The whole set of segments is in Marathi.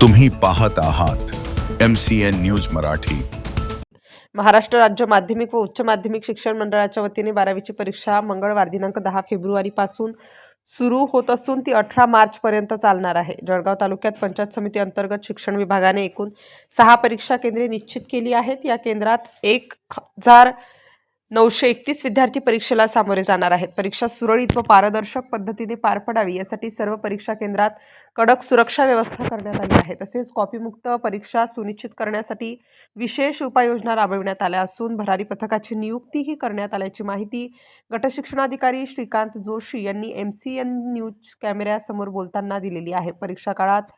तुम्ही पाहत आहात M C N news Marathi. Maharashtra राज्य माध्यमिक व उच्च माध्यमिक शिक्षण मंडळाच्या वतीने बारावीची परीक्षा मंगळवार दिनांक दहा फेब्रुवारीपासून सुरू होत असून ती अठरा मार्चपर्यंत चालणार आहे. जळगाव तालुक्यात पंचायत समिती अंतर्गत शिक्षण विभागाने एकूण सहा परीक्षा केंद्रे निश्चित केली आहेत. या केंद्रात एक हजार नऊशे एकतीस विद्यार्थी परीक्षेला सामोरे जाणार आहेत. परीक्षा सुरळीत व पारदर्शक पद्धतीने पार पडावी यासाठी सर्व परीक्षा केंद्रात कडक सुरक्षा व्यवस्था करण्यात आली आहे. तसेच कॉपीमुक्त परीक्षा सुनिश्चित करण्यासाठी विशेष उपाययोजना राबविण्यात आल्या असून भरारी पथकाची नियुक्तीही करण्यात आल्याची माहिती गटशिक्षणाधिकारी श्रीकांत जोशी यांनी एम सी एन न्यूज कॅमेऱ्यासमोर बोलताना दिलेली आहे. परीक्षा काळात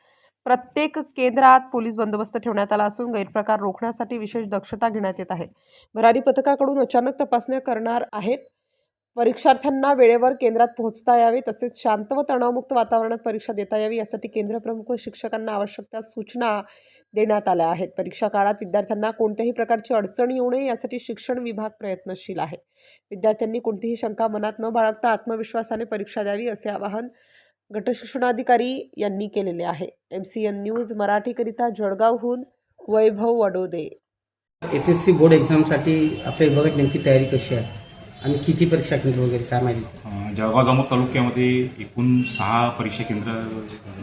प्रत्येक केंद्रात पोलीस बंदोबस्त ठेवण्यात आला असून गैरप्रकार रोखण्यासाठी विशेष दक्षता घेण्यात येत आहे. भरारी पथकाकडून अचानक तपासण्या करणार आहेत. परीक्षार्थ्यांना वेळेवर केंद्रात पोहोचता यावे तसेच शांत व तणावमुक्त वातावरणात परीक्षा देता यावी यासाठी केंद्र प्रमुख व शिक्षकांना आवश्यक त्या सूचना देण्यात आल्या आहेत. परीक्षा काळात विद्यार्थ्यांना कोणत्याही प्रकारची अडचण येऊ नये यासाठी शिक्षण विभाग प्रयत्नशील आहे. विद्यार्थ्यांनी कोणतीही शंका मनात न बाळगता आत्मविश्वासाने परीक्षा द्यावी असे आवाहन गटशिक्षणाधिकारी यांनी केलेले आहे. एम सी एन न्यूज मराठीकरिता जळगावहून Vaibhav Wadode. S S C board एक्झामसाठी आपल्या विभागात नेमकी तयारी कशी आहे आणि किती परीक्षा केंद्र वगैरे काय माहिती? जळगाव जामोद तालुक्यामध्ये एकूण सहा परीक्षा केंद्र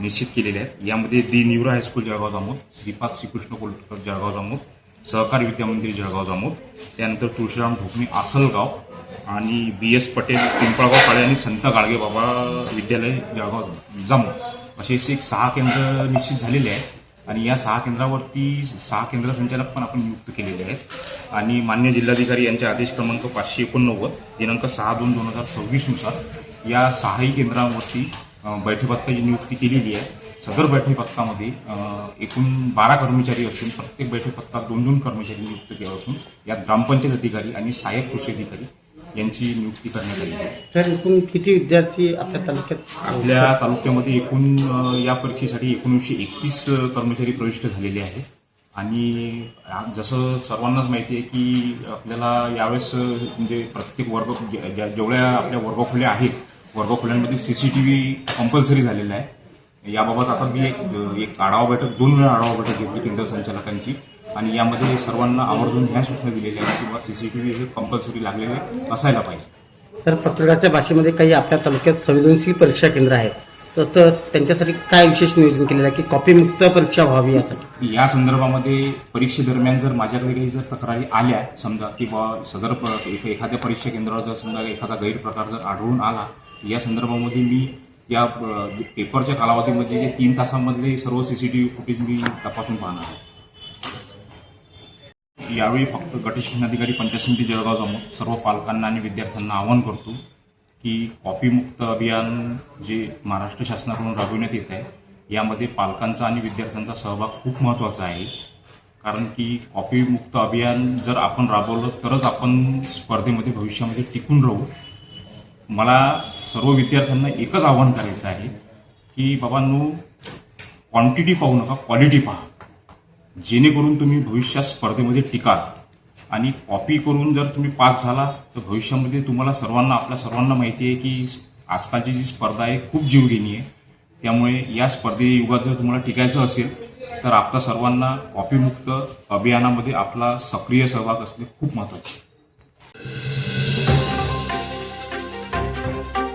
निश्चित केलेले आहेत. यामध्ये दी निवरा हायस्कूल जळगाव जामोद श्रीपाद श्रीकृष्ण कोल्हटकर जळगाव जामोद सहकारी विद्यामंदिर जळगाव जामोद त्यानंतर तुळशीराम ढोकणी आसलगाव आणि बी एस पटेल पिंपळगाव काळे आणि संत गाडगे बाबा विद्यालय जळगाव जामोद. असे एक सहा केंद्र निश्चित झालेले आहेत. आणि या सहा केंद्रावरती सहा केंद्र संचालक पण आपण नियुक्त केलेले आहेत. आणि मान्य जिल्हाधिकारी यांचे आदेश क्रमांक पाचशे एकोणनव्वद दिनांक सहा दोन दोन हजार सव्वीसनुसार या सहाही केंद्रांवरती अ, नियुक्ती केलेली आहे. सदर बैठक पथकामध्ये एकूण बारा कर्मचारी असून प्रत्येक बैठक पथकात दोन दोन कर्मचारी नियुक्त केले असून यात ग्रामपंचायत अधिकारी आणि सहाय्यक कृषी अधिकारी यांची नियुक्ती करण्यात आली आहे. तर एकूण किती विद्यार्थी आपल्या तालुक्यात आपल्या तालुक्यामध्ये एकूण अ, या परीक्षेसाठी एकोणीसशे एकतीस कर्मचारी प्रविष्ट झालेले आहेत. आणि आ- जसं सर्वांनाच माहिती आहे की आपल्याला यावेळेस अ, म्हणजे प्रत्येक वर्ग जे- ज्या- जेवढ्या आपल्या वर्गखोल्या आहेत वर्गखोल्यांमध्ये C C T V compulsory झालेला आहे. याबाबत आता मी एक एक आढावा बैठक दोन वेळा आढावा बैठक घेतली केंद्र संचालकांची. आणि यामध्ये सर्वांना आवर्जून ह्या सूचना दिलेल्या आहेत किंवा सी सी टी व्ही हे कंपल्सरी लागलेले असायला पाहिजे. तर पत्रकाच्या भाषेमध्ये काही आपल्या तालुक्यात संवेदनशील परीक्षा केंद्र आहेत तर त्यांच्यासाठी काय विशेष नियोजन केलेलं आहे की कॉपीमुक्त परीक्षा व्हावी यासाठी? या संदर्भामध्ये परीक्षेदरम्यान जर माझ्याकडे काही जर तक्रारी आल्या समजा किंवा सदर प- एख- एखाद्या परीक्षा केंद्रावर जर समजा एखादा गैरप्रकार जर आढळून आला या संदर्भामध्ये मी या पेपरच्या कालावधीमध्ये जे तीन तासांमधले सर्व सीसीटीव्ही फुटेज मी तपासून पाहणार आहे. यावेळी फक्त गटशिक्षणाधिकारी पंचायत समिती जळगाव जमून सर्व पालकांना आणि विद्यार्थ्यांना आवाहन करतो की कॉपीमुक्त अभियान जे महाराष्ट्र शासनाकडून राबविण्यात येत आहे यामध्ये पालकांचा आणि विद्यार्थ्यांचा सहभाग खूप महत्त्वाचा आहे. कारण की कॉपीमुक्त अभियान जर आपण राबवलं तरच आपण स्पर्धेमध्ये भविष्यामध्ये टिकून राहू. मला सर्व विद्यार्थ्यांना एकच आवाहन करायचं आहे की बाबांनो क्वांटिटी पाहू नका क्वालिटी पहा. जेणेकरून तुम्ही भविष्यात स्पर्धेमध्ये टिकाल. आणि कॉपी करून जर तुम्ही पास झाला तर भविष्यामध्ये तुम्हाला सर्वांना आपल्या सर्वांना माहिती आहे की आजकालची जी स्पर्धा आहे खूप जीवघेणी आहे. त्यामुळे या स्पर्धे युगात जर तुम्हाला टिकायचं असेल तर आपल्या सर्वांना कॉपीमुक्त अभियानामध्ये आपला सक्रिय सहभाग असणे खूप महत्त्वाचे आहे.